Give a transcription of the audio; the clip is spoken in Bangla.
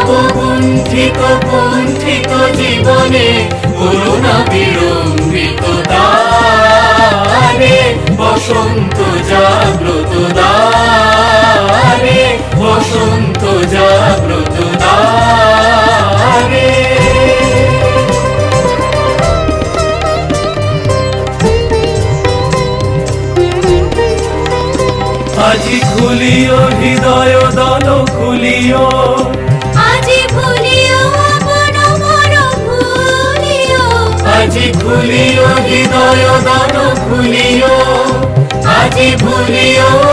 ব্যথিত কুণ্ঠিত জীবনে করুণা বিড়ম্বিত দ্বারে বসন্ত জাগ্রত দ্বারে বসন্ত জাগ্রত দ্বারে আজি খুলিও, হৃদয় দল খুলিও খুলিও হৃদয় দান খুলিও আজি ভুলিও।